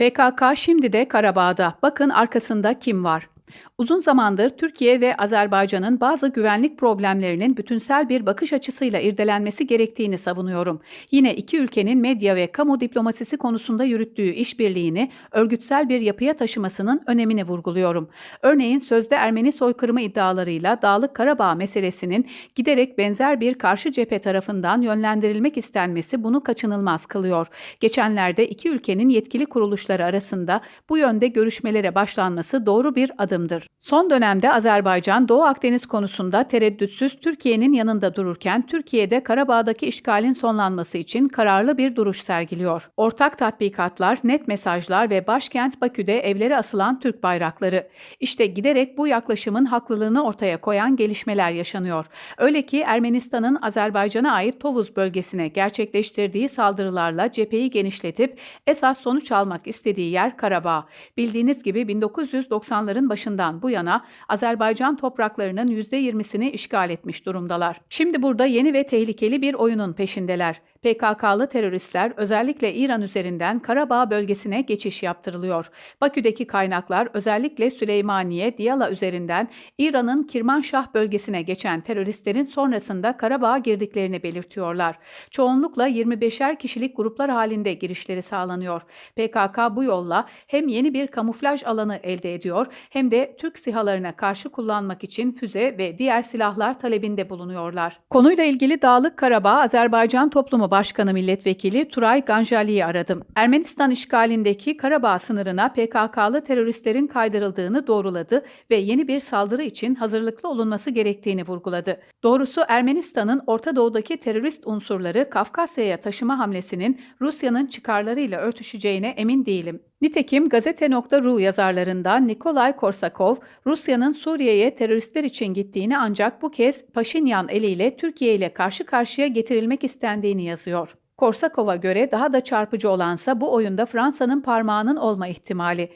PKK şimdi de Karabağ'da. Bakın arkasında kim var? Uzun zamandır Türkiye ve Azerbaycan'ın bazı güvenlik problemlerinin bütünsel bir bakış açısıyla irdelenmesi gerektiğini savunuyorum. Yine iki ülkenin medya ve kamu diplomasisi konusunda yürüttüğü işbirliğini örgütsel bir yapıya taşımasının önemini vurguluyorum. Örneğin sözde Ermeni soykırımı iddialarıyla Dağlık Karabağ meselesinin giderek benzer bir karşı cephe tarafından yönlendirilmek istenmesi bunu kaçınılmaz kılıyor. Geçenlerde iki ülkenin yetkili kuruluşları arasında bu yönde görüşmelere başlanması doğru bir adımdır. Son dönemde Azerbaycan Doğu Akdeniz konusunda tereddütsüz Türkiye'nin yanında dururken Türkiye'de Karabağ'daki işgalin sonlanması için kararlı bir duruş sergiliyor. Ortak tatbikatlar, net mesajlar ve başkent Bakü'de evlere asılan Türk bayrakları. İşte giderek bu yaklaşımın haklılığını ortaya koyan gelişmeler yaşanıyor. Öyle ki Ermenistan'ın Azerbaycan'a ait Tovuz bölgesine gerçekleştirdiği saldırılarla cepheyi genişletip esas sonuç almak istediği yer Karabağ. Bildiğiniz gibi 1990'ların başından bu yana Azerbaycan topraklarının %20'sini işgal etmiş durumdalar. Şimdi burada yeni ve tehlikeli bir oyunun peşindeler. PKK'lı teröristler özellikle İran üzerinden Karabağ bölgesine geçiş yaptırılıyor. Bakü'deki kaynaklar özellikle Süleymaniye, Diyala üzerinden İran'ın Kirmanşah bölgesine geçen teröristlerin sonrasında Karabağ'a girdiklerini belirtiyorlar. Çoğunlukla 25'er kişilik gruplar halinde girişleri sağlanıyor. PKK bu yolla hem yeni bir kamuflaj alanı elde ediyor hem de Türk sihalarına karşı kullanmak için füze ve diğer silahlar talebinde bulunuyorlar. Konuyla ilgili Dağlık Karabağ Azerbaycan Toplumu Başkanı Milletvekili Turay Ganjali'yi aradım. Ermenistan işgalindeki Karabağ sınırına PKK'lı teröristlerin kaydırıldığını doğruladı ve yeni bir saldırı için hazırlıklı olunması gerektiğini vurguladı. Doğrusu Ermenistan'ın Orta Doğu'daki terörist unsurları Kafkasya'ya taşıma hamlesinin Rusya'nın çıkarlarıyla örtüşeceğine emin değilim. Nitekim Gazete.ru yazarlarından Nikolay Korsakov, Rusya'nın Suriye'ye teröristler için gittiğini ancak bu kez Paşinyan eliyle Türkiye ile karşı karşıya getirilmek istendiğini yazıyor. Korsakov'a göre daha da çarpıcı olansa bu oyunda Fransa'nın parmağının olma ihtimali.